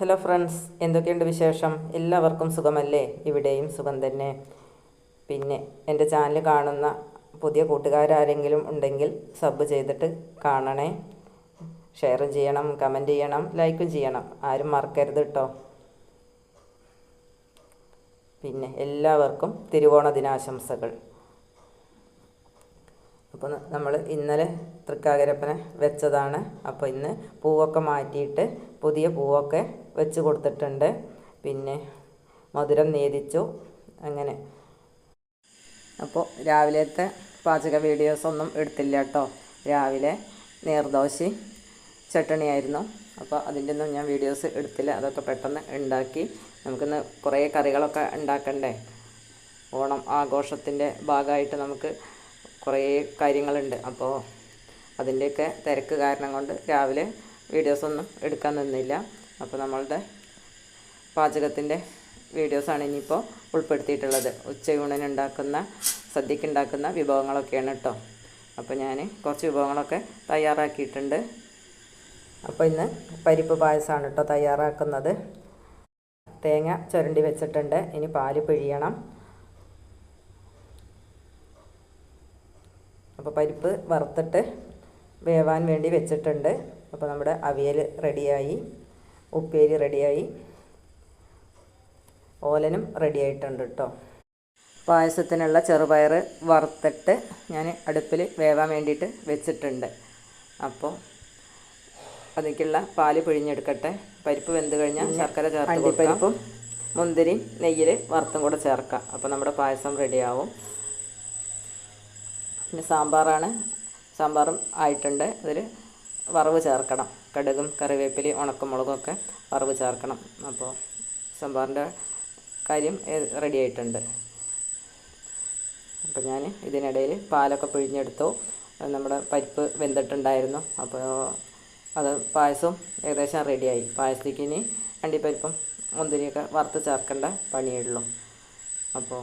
Hello friends എന്തൊക്കെയുണ്ട് വിശേഷം? എല്ലാവർക്കും സുഖമല്ലേ? ഇവിടെയും സുഖം തന്നെ. പിന്നെ എന്റെ ചാനൽ കാണുന്ന പുതിയ കൂട്ടുകാരാരെങ്കിലും ഉണ്ടെങ്കിൽ സബ് ചെയ്തിട്ട് കാണണേ. ഷെയർ ചെയ്യണം കമന്റ് ചെയ്യണം ലൈക്കും ചെയ്യണം. ആരും മറക്കരുത് കേട്ടോ പിന്നെ എല്ലാവർക്കും തിരുവോണ ദിനാശംസകൾ. അപ്പോൾ നമ്മൾ ഇന്നലെ തൃക്കാകരപ്പനെ വെച്ചതാണ്. അപ്പോൾ ഇന്ന് പൂവൊക്കെ മാറ്റിയിട്ട് പുതിയ പൂവൊക്കെ വെച്ച് കൊടുത്തിട്ടുണ്ട്. പിന്നെ മധുരം നേദിച്ചു അങ്ങനെ. അപ്പോൾ രാവിലത്തെ പാചക വീഡിയോസൊന്നും എടുത്തില്ല കേട്ടോ. രാവിലെ നീർദോശ ചട്ടണിയായിരുന്നു. അപ്പോൾ അതിന്റെ ഒന്നും ഞാൻ വീഡിയോസ് എടുത്തില്ല. അതൊക്കെ പെട്ടെന്ന് ഉണ്ടാക്കി നമുക്കിന്ന് കുറേ കറികളൊക്കെ ഉണ്ടാക്കണ്ടേ. ഓണം ആഘോഷത്തിന്റെ ഭാഗമായിട്ട് നമുക്ക് കുറേ കാര്യങ്ങളുണ്ട്. അപ്പോൾ അതിന്റെയൊക്കെ തിരക്ക് കാരണം കൊണ്ട് രാവിലെ വീഡിയോസൊന്നും എടുക്കാൻ നിന്നില്ല. അപ്പോൾ നമ്മളുടെ പാചകത്തിന്റെ വീഡിയോസാണ് ഇനിയിപ്പോൾ ഉൾപ്പെടുത്തിയിട്ടുള്ളത്. ഉച്ചയൂണിന് ഉണ്ടാക്കുന്ന സദ്യക്ക് ഉണ്ടാക്കുന്ന വിഭവങ്ങളൊക്കെയാണ് കേട്ടോ അപ്പോൾ ഞാൻ കുറച്ച് വിഭവങ്ങളൊക്കെ തയ്യാറാക്കിയിട്ടുണ്ട്. അപ്പോൾ ഇന്ന് പരിപ്പ് പായസമാണ് കേട്ടോ തയ്യാറാക്കുന്നത്. തേങ്ങ ചുരണ്ടി വെച്ചിട്ടുണ്ട്. ഇനി പാൽ പിഴിയണം. അപ്പോൾ പരിപ്പ് വറുത്തിട്ട് വേവാൻ വേണ്ടി വെച്ചിട്ടുണ്ട്. അപ്പോൾ നമ്മുടെ അവിയൽ റെഡിയായി. ഉപ്പേരി റെഡിയായി. ഓലനും റെഡി ആയിട്ടുണ്ട് കേട്ടോ പായസത്തിനുള്ള ചെറുപയർ വറുത്തിട്ട് ഞാൻ അടുപ്പിൽ വേവാൻ വേണ്ടിയിട്ട് വെച്ചിട്ടുണ്ട്. അപ്പോൾ അതിലേക്കുള്ള പാൽ പിഴിഞ്ഞെടുക്കട്ടെ. പരിപ്പ് വെന്ത് കഴിഞ്ഞാൽ ശർക്കര ചേർത്ത് പരിപ്പും മുന്തിരി നെയ്യിൽ വറുത്തും കൂടെ ചേർക്കാം. അപ്പോൾ നമ്മുടെ പായസം റെഡിയാവും. പിന്നെ സാമ്പാറാണ്. സാമ്പാറും ആയിട്ടുണ്ട്. അതിൽ വറവ് ചേർക്കണം. കടുകും കറിവേപ്പിലയും ഉണക്കമുളകും ഒക്കെ വറവ് ചേർക്കണം. അപ്പോൾ സാമ്പാറിന്റെ കാര്യം റെഡി ആയിട്ടുണ്ട്. അപ്പോൾ ഞാൻ ഇതിനിടയിൽ പാലൊക്കെ പിഴിഞ്ഞെടുത്തു. നമ്മുടെ പരിപ്പ് വെന്തിട്ടുണ്ടായിരുന്നു. അപ്പോൾ അത് പായസവും ഏകദേശം റെഡിയായി പായസത്തേക്ക് ഇനി അണ്ടിപ്പരിപ്പും മുന്തിരിയൊക്കെ വറുത്ത് ചേർക്കേണ്ട പണിയുള്ളൂ അപ്പോൾ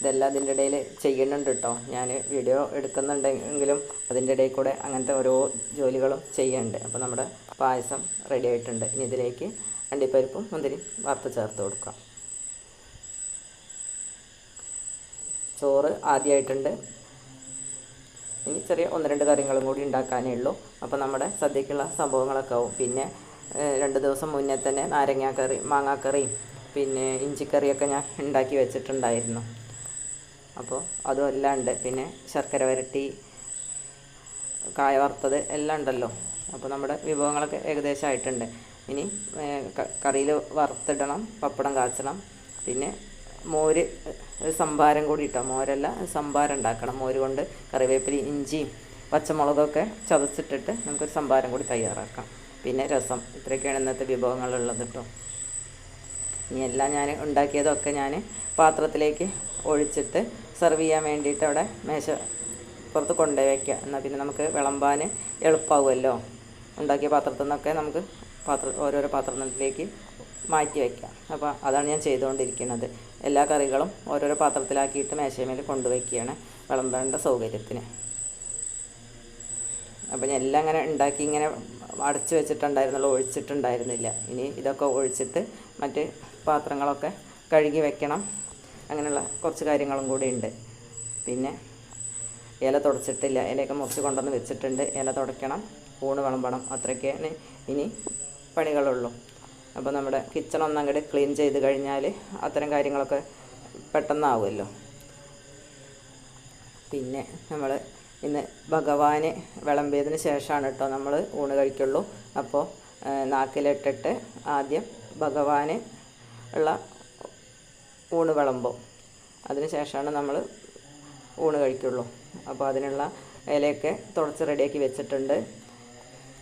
ഇതെല്ലാം അതിന്റെ ഇടയിൽ ചെയ്യുന്നുണ്ട് കേട്ടോ ഞാൻ വീഡിയോ എടുക്കുന്നുണ്ടെങ്കിലും അതിന്റെ ഇടയിൽ കൂടെ അങ്ങനത്തെ ഓരോ ജോലികളും ചെയ്യുന്നുണ്ട്. അപ്പോൾ നമ്മുടെ പായസം റെഡി ആയിട്ടുണ്ട്. ഇനി ഇതിലേക്ക് അണ്ടിപ്പരിപ്പും മുന്തിരിയും വറുത്ത് ചേർത്ത് കൊടുക്കാം. ചോറ് ആദ്യമായിട്ടുണ്ട് ഇനി ചെറിയ ഒന്ന് രണ്ട് കാര്യങ്ങളും കൂടി ഉണ്ടാക്കാനേ ഉള്ളൂ. അപ്പോൾ നമ്മുടെ സദ്യക്കുള്ള സംഭവങ്ങളൊക്കെ ആവും. പിന്നെ രണ്ട് ദിവസം മുന്നേ തന്നെ നാരങ്ങാക്കറി മാങ്ങാക്കറിയും പിന്നെ ഇഞ്ചിക്കറിയൊക്കെ ഞാൻ ഉണ്ടാക്കി വെച്ചിട്ടുണ്ടായിരുന്നു. അപ്പോൾ അതും എല്ലാം ഉണ്ട്. പിന്നെ ശർക്കര വരട്ടി കായ വറുത്തത് എല്ലാം ഉണ്ടല്ലോ. അപ്പോൾ നമ്മുടെ വിഭവങ്ങളൊക്കെ ഏകദേശം ആയിട്ടുണ്ട്. ഇനി കറിയിൽ വറുത്തിടണം പപ്പടം കാച്ചണം. പിന്നെ മോര് സംഭാരം കൂടി ഇട്ടോ മോരല്ല സംഭാരം ഉണ്ടാക്കണം. മോര് കൊണ്ട് കറിവേപ്പില ഇഞ്ചിയും പച്ചമുളകൊക്കെ ചതച്ചിട്ടിട്ട് നമുക്കൊരു സംഭാരം കൂടി തയ്യാറാക്കാം. പിന്നെ രസം. ഇത്രയൊക്കെയാണ് ഇന്നത്തെ വിഭവങ്ങളുള്ളത് കേട്ടോ. ഇനി എല്ലാം ഞാൻ ഉണ്ടാക്കിയതൊക്കെ ഞാൻ പാത്രത്തിലേക്ക് ഒഴിച്ചിട്ട് സെർവ് ചെയ്യാൻ വേണ്ടിയിട്ട് അവിടെ മേശ പുറത്ത് കൊണ്ടുപോയി വയ്ക്കുക എന്നാൽ പിന്നെ നമുക്ക് വിളമ്പാൻ എളുപ്പമാകുമല്ലോ ഉണ്ടാക്കിയ പാത്രത്തിൽ നിന്നൊക്കെ നമുക്ക് പാത്ര ഓരോരോ പാത്രത്തിലേക്ക് മാറ്റി വയ്ക്കാം അപ്പോൾ അതാണ് ഞാൻ ചെയ്തുകൊണ്ടിരിക്കുന്നത്. എല്ലാ കറികളും ഓരോരോ പാത്രത്തിലാക്കിയിട്ട് മേശമേൽ കൊണ്ടുവയ്ക്കുകയാണ് വിളമ്പേണ്ട സൗകര്യത്തിന്. അപ്പോൾ ഞാൻ എല്ലാം അങ്ങനെ ഉണ്ടാക്കി ഇങ്ങനെ അടച്ചു വെച്ചിട്ടുണ്ടായിരുന്നുള്ളൂ ഒഴിച്ചിട്ടുണ്ടായിരുന്നില്ല. ഇനി ഇതൊക്കെ ഒഴിച്ചിട്ട് മറ്റ് പാത്രങ്ങളൊക്കെ കഴുകി വെക്കണം. അങ്ങനെയുള്ള കുറച്ച് കാര്യങ്ങളും കൂടി ഉണ്ട്. പിന്നെ ഇല തുടച്ചിട്ടില്ല. ഇലയൊക്കെ മുറിച്ച് കൊണ്ടുവന്ന് വെച്ചിട്ടുണ്ട്. ഇല തുടയ്ക്കണം. ഊണ് വിളമ്പണം. അത്രയ്ക്കാണ് ഇനി പണികളുള്ളൂ. അപ്പോൾ നമ്മുടെ കിച്ചൺ ഒന്നങ്ങോട്ട് ക്ലീൻ ചെയ്ത് കഴിഞ്ഞാൽ അത്തരം കാര്യങ്ങളൊക്കെ പെട്ടെന്നാവുമല്ലോ. പിന്നെ നമ്മൾ ഇന്ന് ഭഗവാന് വിളമ്പിയതിന് ശേഷമാണ് കേട്ടോ നമ്മൾ ഊണ് കഴിക്കുള്ളൂ. അപ്പോൾ നാക്കിലിട്ടിട്ട് ആദ്യം ഭഗവാന് ഉള്ള ഊണ് വിളമ്പും. അതിന് ശേഷമാണ് നമ്മൾ ഊണ് കഴിക്കുള്ളൂ. അപ്പോൾ അതിനുള്ള ഇലയൊക്കെ തുടച്ച് റെഡിയാക്കി വെച്ചിട്ടുണ്ട്.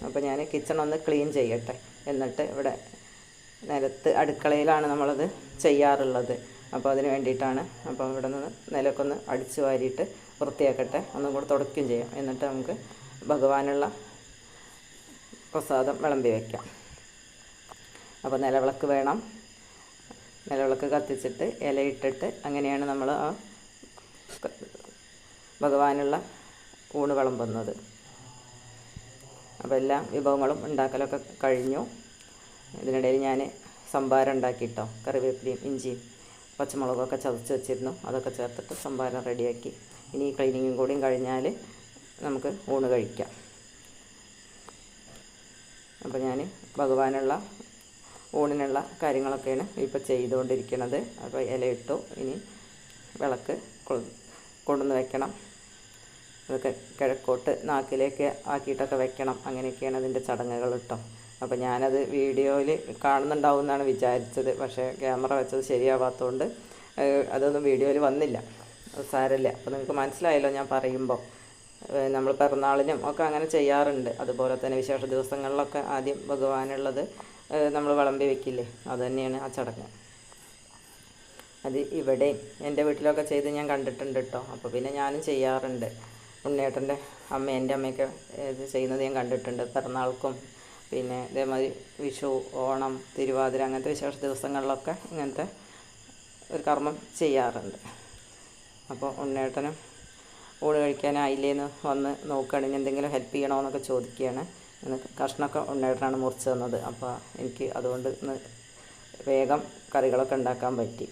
അപ്പോൾ ഞാൻ കിച്ചൺ ഒന്ന് ക്ലീൻ ചെയ്യട്ടെ. എന്നിട്ട് ഇവിടെ നിലത്ത് അടുക്കളയിലാണ് നമ്മളത് ചെയ്യാറുള്ളത്. അപ്പോൾ അതിന് വേണ്ടിയിട്ടാണ്. അപ്പോൾ ഇവിടെ നിന്ന് നിലയൊക്കെ ഒന്ന് അടിച്ചു വാരിയിട്ട് വൃത്തിയാക്കട്ടെ. ഒന്നും കൂടെ തുടയ്ക്കുകയും ചെയ്യാം. എന്നിട്ട് നമുക്ക് ഭഗവാനുള്ള പ്രസാദം വിളമ്പി വയ്ക്കാം അപ്പോൾ നിലവിളക്ക് വേണം. നിലവിളക്ക് കത്തിച്ചിട്ട് ഇലയിട്ടിട്ട് അങ്ങനെയാണ് നമ്മൾ ആ ഭഗവാനുള്ള ഊണ് വിളമ്പുന്നത്. അപ്പോൾ എല്ലാ വിഭവങ്ങളും ഉണ്ടാക്കലൊക്കെ കഴിഞ്ഞു. ഇതിനിടയിൽ ഞാൻ സംഭാരം ഉണ്ടാക്കിയിട്ടോ കറിവേപ്പിലയും ഇഞ്ചിയും പച്ചമുളകൊക്കെ ചതച്ച് വെച്ചിരുന്നു. അതൊക്കെ ചേർത്തിട്ട് സംഭാരം റെഡിയാക്കി. ഇനി ക്ലീനിങ്ങും കൂടിയും കഴിഞ്ഞാൽ നമുക്ക് ഊണ് കഴിക്കാം. അപ്പോൾ ഞാൻ ഭഗവാനുള്ള ഊണിനുള്ള കാര്യങ്ങളൊക്കെയാണ് ഇപ്പോൾ ചെയ്തുകൊണ്ടിരിക്കുന്നത്. അപ്പോൾ ഇലയിട്ടു ഇനി വിളക്ക് കൊണ്ടുവന്ന് വെക്കണം. അതൊക്കെ കിഴക്കോട്ട് നാക്കിലേക്ക് ആക്കിയിട്ടൊക്കെ വെക്കണം. അങ്ങനെയൊക്കെയാണ് അതിന്റെ ചടങ്ങുകൾ കേട്ടോ. അപ്പോൾ ഞാനത് വീഡിയോയിൽ കാണുന്നുണ്ടാവും എന്നാണ് വിചാരിച്ചത്. പക്ഷേ ക്യാമറ വെച്ചത് ശരിയാവാത്തതുകൊണ്ട് അതൊന്നും വീഡിയോയിൽ വന്നില്ല. സാരമില്ല. അപ്പോൾ നിങ്ങൾക്ക് മനസ്സിലായല്ലോ ഞാൻ പറയുമ്പോൾ. നമ്മൾ പിറന്നാളിനും ഒക്കെ അങ്ങനെ ചെയ്യാറുണ്ട്. അതുപോലെ തന്നെ വിശേഷ ദിവസങ്ങളിലൊക്കെ ആദ്യം ഭഗവാനുള്ളത് നമ്മൾ വിളമ്പി വെക്കില്ലേ? അത് തന്നെയാണ് ആ ചടങ്ങ്. അത് ഇവിടെ എന്റെ വീട്ടിലൊക്കെ ചെയ്ത് ഞാൻ കണ്ടിട്ടുണ്ട് കേട്ടോ അപ്പോൾ പിന്നെ ഞാനും ചെയ്യാറുണ്ട്. ഉണ്ണേട്ടന്റെ അമ്മ എന്റെ അമ്മയൊക്കെ ഇത് ചെയ്യുന്നത് ഞാൻ കണ്ടിട്ടുണ്ട്. പിറന്നാൾക്കും പിന്നെ ഇതേമാതിരി വിഷു ഓണം തിരുവാതിര അങ്ങനത്തെ വിശേഷ ദിവസങ്ങളിലൊക്കെ ഇങ്ങനത്തെ ഒരു കർമ്മം ചെയ്യാറുണ്ട്. അപ്പോൾ ഉണ്ണിയേട്ടനും ഊണ് കഴിക്കാനായില്ലേന്ന് വന്ന് നോക്കുകയാണെങ്കിൽ എന്തെങ്കിലും ഹെൽപ്പ് ചെയ്യണോ എന്നൊക്കെ ചോദിക്കുകയാണ്. കഷ്ണമൊക്കെ ഉണ്ണിയേട്ടനാണ് മുറിച്ച് തന്നത്. അപ്പോൾ എനിക്ക് അതുകൊണ്ട് ഇന്ന് വേഗം കറികളൊക്കെ ഉണ്ടാക്കാൻ പറ്റി.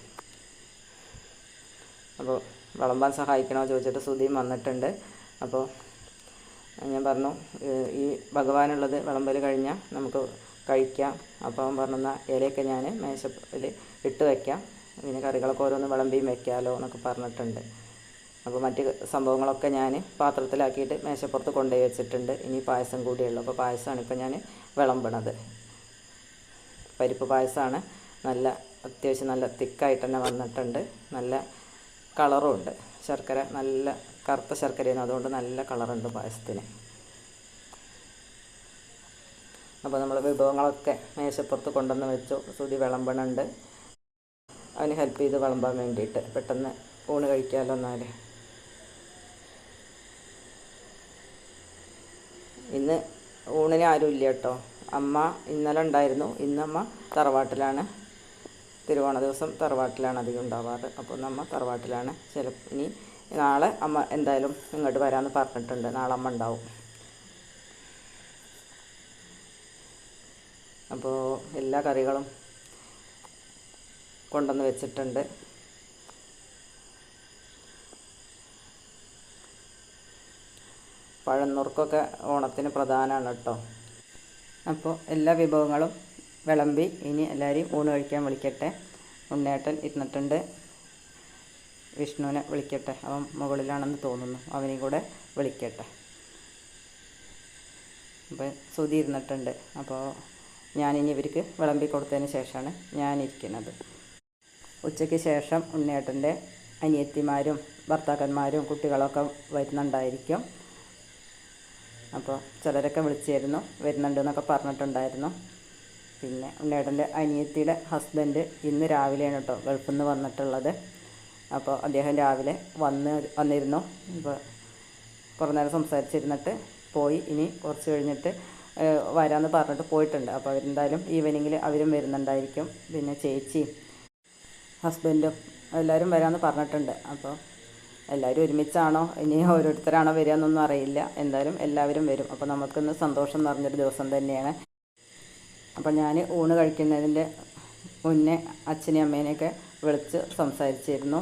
അപ്പോൾ വിളമ്പാൻ സഹായിക്കണോ ചോദിച്ചിട്ട് സുധിയും വന്നിട്ടുണ്ട്. അപ്പോൾ ഞാൻ പറഞ്ഞു ഈ ഭഗവാനുള്ളത് വിളമ്പൽ കഴിഞ്ഞാൽ നമുക്ക് കഴിക്കാം. അപ്പോൾ പറഞ്ഞു "എന്നാ ഇലയൊക്കെ ഞാൻ മേശപ്പിൽ ഇട്ട് വയ്ക്കാം പിന്നെ കറികളൊക്കെ ഓരോന്ന് വിളമ്പിയും വെക്കാമല്ലോ എന്നൊക്കെ പറഞ്ഞിട്ടുണ്ട്. അപ്പോൾ മറ്റ് സംഭവങ്ങളൊക്കെ ഞാൻ പാത്രത്തിലാക്കിയിട്ട് മേശപ്പുറത്ത് കൊണ്ടുപോയി വെച്ചിട്ടുണ്ട്. ഇനി പായസം കൂടിയുള്ളൂ. അപ്പോൾ പായസമാണ് ഇപ്പോൾ ഞാൻ വിളമ്പണത്. പരിപ്പ് പായസമാണ്. നല്ല അത്യാവശ്യം നല്ല തിക്കായിട്ട് തന്നെ വന്നിട്ടുണ്ട്. നല്ല കളറും ഉണ്ട്. ശർക്കര നല്ല കറുത്ത ശർക്കരയാണ്. അതുകൊണ്ട് നല്ല കളറുണ്ട് പായസത്തിന്. അപ്പോൾ നമ്മൾ വിഭവങ്ങളൊക്കെ മേശപ്പുറത്ത് കൊണ്ടുവന്ന് വെച്ചു. സുതി വിളമ്പണുണ്ട്. അവന് ഹെൽപ്പ് ചെയ്ത് വിളമ്പാൻ വേണ്ടിയിട്ട്. പെട്ടെന്ന് ഊണ് കഴിക്കാമല്ലോ എന്നാൽ ഇന്ന് ഊണിന് ആരും ഇല്ല കേട്ടോ. അമ്മ ഇന്നലെ ഉണ്ടായിരുന്നു. ഇന്നമ്മ തറവാട്ടിലാണ്. തിരുവോണ ദിവസം തറവാട്ടിലാണ് അധികം ഉണ്ടാവാറ്. അപ്പോൾ നമ്മ തറവാട്ടിലാണ്. ചില ഇനി നാളെ അമ്മ എന്തായാലും ഇങ്ങോട്ട് വരാമെന്ന് പറഞ്ഞിട്ടുണ്ട്. നാളെ അമ്മ ഉണ്ടാവും. അപ്പോൾ എല്ലാ കറികളും കൊണ്ടുവന്ന് വെച്ചിട്ടുണ്ട്. പഴന്നുറുക്കൊക്കെ ഓണത്തിന് പ്രധാനമാണ് കേട്ടോ. അപ്പോൾ എല്ലാ വിഭവങ്ങളും വിളമ്പി ഇനി എല്ലാവരെയും ഊണ് കഴിക്കാൻ വിളിക്കട്ടെ. ഉണ്ണേട്ടൻ ഇരുന്നിട്ടുണ്ട്. വിഷ്ണുവിനെ വിളിക്കട്ടെ. അവൻ മുകളിലാണെന്ന് തോന്നുന്നു. അവനെയും കൂടെ വിളിക്കട്ടെ. അപ്പോൾ സുതി ഇരുന്നിട്ടുണ്ട്. അപ്പോൾ ഞാനിനി ഇവർക്ക് വിളമ്പി കൊടുത്തതിന് ശേഷമാണ് ഞാനിരിക്കുന്നത്. ഉച്ചയ്ക്ക് ശേഷം ഉണ്ണേട്ടന്റെ അനിയത്തിമാരും ഭർത്താക്കന്മാരും കുട്ടികളൊക്കെ വരുന്നുണ്ടായിരിക്കും. അപ്പോൾ ചിലരൊക്കെ വിളിച്ചിരുന്നു വരുന്നുണ്ട് എന്നൊക്കെ പറഞ്ഞിട്ടുണ്ടായിരുന്നു. പിന്നെ ഉണ്ണേടന്റെ അനിയത്തിയുടെ ഹസ്ബൻഡ് ഇന്ന് രാവിലെയാണ് കേട്ടോ ഗൾഫിൽ നിന്ന് വന്നിട്ടുള്ളത്. അപ്പോൾ അദ്ദേഹം രാവിലെ വന്ന് വന്നിരുന്നു. അപ്പോൾ കുറേ നേരം സംസാരിച്ചിരുന്നിട്ട് പോയി. ഇനി കുറച്ച് കഴിഞ്ഞിട്ട് വരാമെന്ന് പറഞ്ഞിട്ട് പോയിട്ടുണ്ട്. അപ്പോൾ അവരെന്തായാലും ഈവനിങ്ങിൽ അവരും വരുന്നുണ്ടായിരിക്കും. പിന്നെ ചേച്ചിയും ഹസ്ബൻഡും എല്ലാവരും വരാമെന്ന് പറഞ്ഞിട്ടുണ്ട്. അപ്പോൾ എല്ലാവരും ഒരുമിച്ചാണോ? ഇനി ഓരോരുത്തരാണോ വരിക എന്നൊന്നും അറിയില്ല. എന്തായാലും എല്ലാവരും വരും. അപ്പോൾ നമുക്കിന്ന് സന്തോഷം നിറഞ്ഞൊരു ദിവസം തന്നെയാണ്. അപ്പം ഞാൻ ഊണ് കഴിക്കുന്നതിന്റെ മുന്നേ അച്ഛനെയും അമ്മേനെയൊക്കെ വിളിച്ച് സംസാരിച്ചിരുന്നു.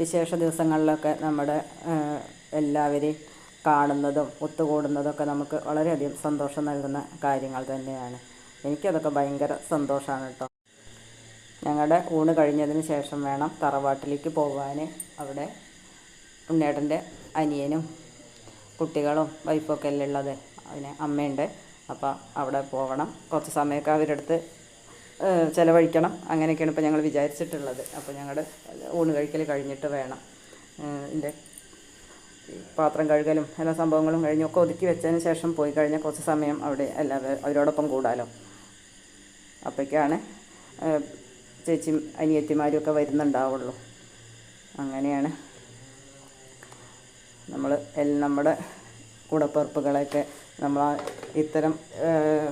വിശേഷ ദിവസങ്ങളിലൊക്കെ നമ്മുടെ എല്ലാവരെയും കാണുന്നതും ഒത്തുകൂടുന്നതൊക്കെ നമുക്ക് വളരെയധികം സന്തോഷം നൽകുന്ന കാര്യങ്ങൾ തന്നെയാണ്. എനിക്കതൊക്കെ ഭയങ്കര സന്തോഷമാണ് കേട്ടോ ഞങ്ങളുടെ ഊണ് കഴിഞ്ഞതിന് ശേഷം വേണം തറവാട്ടിലേക്ക് പോകാൻ. അവിടെ ഉണ്ണേട്ടന്റെ അനിയനും കുട്ടികളും വൈഫൊക്കെ അല്ലേ ഉള്ളത്? അതിന് അമ്മയുണ്ട്. അപ്പോൾ അവിടെ പോകണം. കുറച്ച് സമയമൊക്കെ അവരുടെ അടുത്ത് ചിലവഴിക്കണം. അങ്ങനെയൊക്കെയാണ് ഇപ്പോൾ ഞങ്ങൾ വിചാരിച്ചിട്ടുള്ളത്. അപ്പോൾ ഞങ്ങളുടെ ഊണ് കഴിക്കൽ കഴിഞ്ഞിട്ട് വേണം. എന്റെ പാത്രം കഴുകലും എല്ലാ സംഭവങ്ങളും കഴിഞ്ഞൊക്കെ ഒതുക്കി വെച്ചതിന് ശേഷം പോയി കഴിഞ്ഞാൽ കുറച്ച് സമയം അവിടെ എല്ലാവരും അവരോടൊപ്പം കൂടാലോ. അപ്പോഴേക്കാണ് ഏഹ്, ചേച്ചിയും അനിയത്തിമാരും ഒക്കെ വരുന്നുണ്ടാവുള്ളൂ. അങ്ങനെയാണ്. നമ്മൾ നമ്മുടെ കൂടപ്പിറപ്പുകളെയൊക്കെ നമ്മൾ ഇത്തരം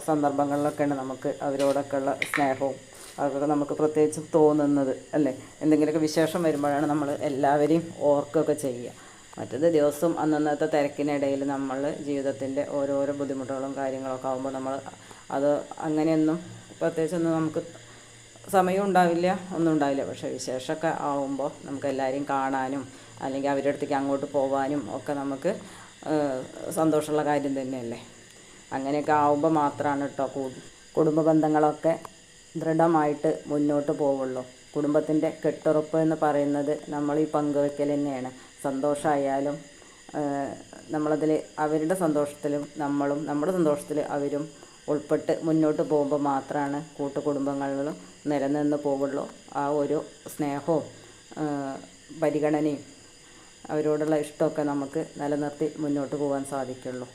സന്ദർഭങ്ങളിലൊക്കെയാണ് നമുക്ക് അവരോടൊക്കെ ഉള്ള സ്നേഹവും അതൊക്കെ നമുക്ക് പ്രത്യേകിച്ച് തോന്നുന്നത് അല്ലേ? എന്തെങ്കിലുമൊക്കെ വിശേഷം വരുമ്പോഴാണ് നമ്മൾ എല്ലാവരെയും ഓർക്കുകയൊക്കെ ചെയ്യുക. മറ്റത് ദിവസം അന്നന്നത്തെ തിരക്കിനിടയിൽ നമ്മൾ ജീവിതത്തിന്റെ ഓരോരോ ബുദ്ധിമുട്ടുകളും കാര്യങ്ങളൊക്കെ ആകുമ്പോൾ നമ്മൾ അത് അങ്ങനെയൊന്നും പ്രത്യേകിച്ചൊന്നും നമുക്ക് സമയം ഉണ്ടാവില്ല ഒന്നും ഉണ്ടാവില്ല. പക്ഷേ വിശേഷമൊക്കെ ആവുമ്പോൾ നമുക്ക് എല്ലാവരെയും കാണാനും അല്ലെങ്കിൽ അവരുടെ അടുത്തേക്ക് അങ്ങോട്ട് പോകാനും ഒക്കെ നമുക്ക് സന്തോഷമുള്ള കാര്യം തന്നെയല്ലേ? അങ്ങനെയൊക്കെ ആവുമ്പോൾ മാത്രമാണ് കേട്ടോ കുടുംബ ബന്ധങ്ങളൊക്കെ ദൃഢമായിട്ട് മുന്നോട്ട് പോവുള്ളൂ. കുടുംബത്തിന്റെ കെട്ടുറപ്പ് എന്ന് പറയുന്നത് നമ്മൾ ഈ പങ്കുവെക്കൽ തന്നെയാണ്. സന്തോഷമായാലും നമ്മളതിൽ അവരുടെ സന്തോഷത്തിലും നമ്മളും നമ്മുടെ സന്തോഷത്തിൽ അവരും ഉൾപ്പെട്ട് മുന്നോട്ട് പോകുമ്പോൾ മാത്രമാണ് കൂട്ടുകുടുംബങ്ങളിലും നിലനിന്ന് പോകുള്ളൂ ആ ഒരു സ്നേഹവും പരിഗണനയും അവരോടുള്ള ഇഷ്ടമൊക്കെ നമുക്ക് നിലനിർത്തി മുന്നോട്ട് പോകാൻ സാധിക്കുള്ളൂ.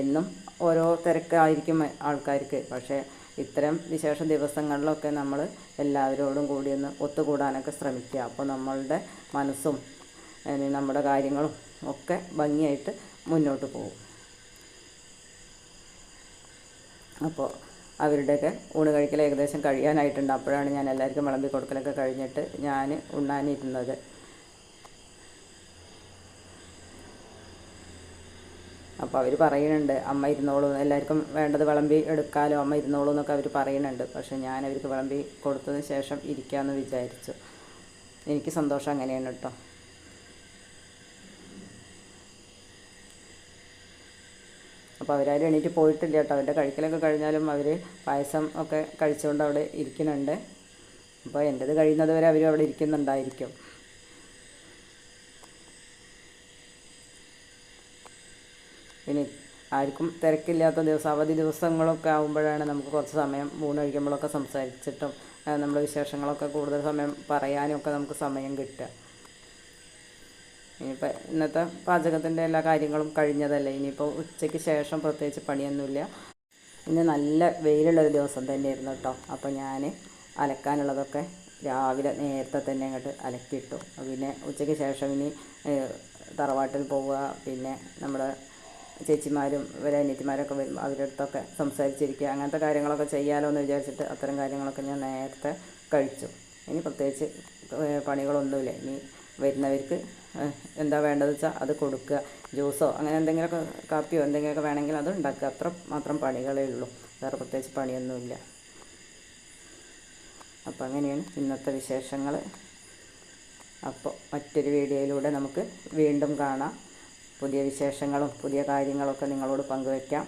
എന്നും ഓരോ തിരക്കായിരിക്കും ആൾക്കാർക്ക്. പക്ഷേ ഇത്തരം വിശേഷ ദിവസങ്ങളിലൊക്കെ നമ്മൾ എല്ലാവരോടും കൂടി ഒന്ന് ഒത്തുകൂടാനൊക്കെ ശ്രമിക്കുക. അപ്പോൾ നമ്മളുടെ മനസ്സും നമ്മുടെ കാര്യങ്ങളും ഒക്കെ ഭംഗിയായിട്ട് മുന്നോട്ട് പോകും. അപ്പോൾ അവരുടെയൊക്കെ ഊണ് കഴിക്കൽ ഏകദേശം കഴിയാനായിട്ടുണ്ട്. അപ്പോഴാണ് ഞാൻ എല്ലാവർക്കും വിളമ്പി കൊടുക്കലൊക്കെ കഴിഞ്ഞിട്ട് ഞാൻ ഉണ്ണാനിരുന്നത്. അപ്പോൾ അവർ പറയുന്നുണ്ട് അമ്മ ഇരുന്നോളൂ. എല്ലാവർക്കും വേണ്ടത് വിളമ്പി എടുക്കാലോ. അമ്മ ഇരുന്നോളൂ എന്നൊക്കെ അവർ പറയുന്നുണ്ട്. പക്ഷെ ഞാൻ അവർക്ക് വിളമ്പി കൊടുത്തതിന് ശേഷം ഇരിക്കാമെന്ന് വിചാരിച്ചു. എനിക്ക് സന്തോഷം അങ്ങനെയാണ് കേട്ടോ. അപ്പോൾ അവരാരും എണീറ്റ് പോയിട്ടില്ല കേട്ടോ. അവരുടെ കഴിക്കലൊക്കെ കഴിഞ്ഞാലും അവർ പായസം ഒക്കെ കഴിച്ചുകൊണ്ട് അവിടെ ഇരിക്കുന്നുണ്ട്. അപ്പോൾ എന്റേത് കഴിയുന്നത് വരെ അവരും അവിടെ ഇരിക്കുന്നുണ്ടായിരിക്കും. ഇനി ആർക്കും തിരക്കില്ലാത്ത ദിവസം അവധി ദിവസങ്ങളൊക്കെ ആകുമ്പോഴാണ് നമുക്ക് കുറച്ച് സമയം ഊണ് കഴിക്കുമ്പോഴൊക്കെ സംസാരിച്ചിട്ടും നമ്മുടെ വിശേഷങ്ങളൊക്കെ കൂടുതൽ സമയം പറയാനും ഒക്കെ നമുക്ക് സമയം കിട്ടുക. ഇനിയിപ്പോൾ ഇന്നത്തെ പാചകത്തിന്റെ എല്ലാ കാര്യങ്ങളും കഴിഞ്ഞതല്ലേ? ഇനിയിപ്പോൾ ഉച്ചയ്ക്ക് ശേഷം പ്രത്യേകിച്ച് പണിയൊന്നുമില്ല. ഇന്ന് നല്ല വെയിലുള്ളൊരു ദിവസം തന്നെയായിരുന്നു കേട്ടോ. അപ്പോൾ ഞാൻ അലക്കാനുള്ളതൊക്കെ രാവിലെ നേരത്തെ തന്നെ അങ്ങോട്ട് അലക്കിയിട്ടു. പിന്നെ ഉച്ചയ്ക്ക് ശേഷം ഇനി തറവാട്ടിൽ പോവുക. പിന്നെ നമ്മുടെ ചേച്ചിമാരും ഇവരെ അനിയത്തിമാരൊക്കെ വരും. അവരുടെ അടുത്തൊക്കെ സംസാരിച്ചിരിക്കുക. അങ്ങനത്തെ കാര്യങ്ങളൊക്കെ ചെയ്യാമല്ലോ എന്ന് വിചാരിച്ചിട്ട് അത്തരം കാര്യങ്ങളൊക്കെ ഞാൻ നേരത്തെ കഴിച്ചു. ഇനി പ്രത്യേകിച്ച് പണികളൊന്നുമില്ല. ഇനി വരുന്നവർക്ക് എന്താ വേണ്ടതെന്ന് വെച്ചാൽ അത് കൊടുക്കുക. ജ്യൂസോ അങ്ങനെ എന്തെങ്കിലുമൊക്കെ കാപ്പിയോ എന്തെങ്കിലുമൊക്കെ വേണമെങ്കിൽ അത് ഉണ്ടാക്കുക. അത്ര മാത്രം പണികളേ ഉള്ളൂ. വേറെ പ്രത്യേകിച്ച് പണിയൊന്നുമില്ല. അപ്പോൾ അങ്ങനെയാണ് ഇന്നത്തെ വിശേഷങ്ങൾ അപ്പോൾ മറ്റൊരു വീഡിയോയിലൂടെ നമുക്ക് വീണ്ടും കാണാം. പുതിയ വിശേഷങ്ങളും പുതിയ കാര്യങ്ങളൊക്കെ നിങ്ങളോട് പങ്കുവയ്ക്കാം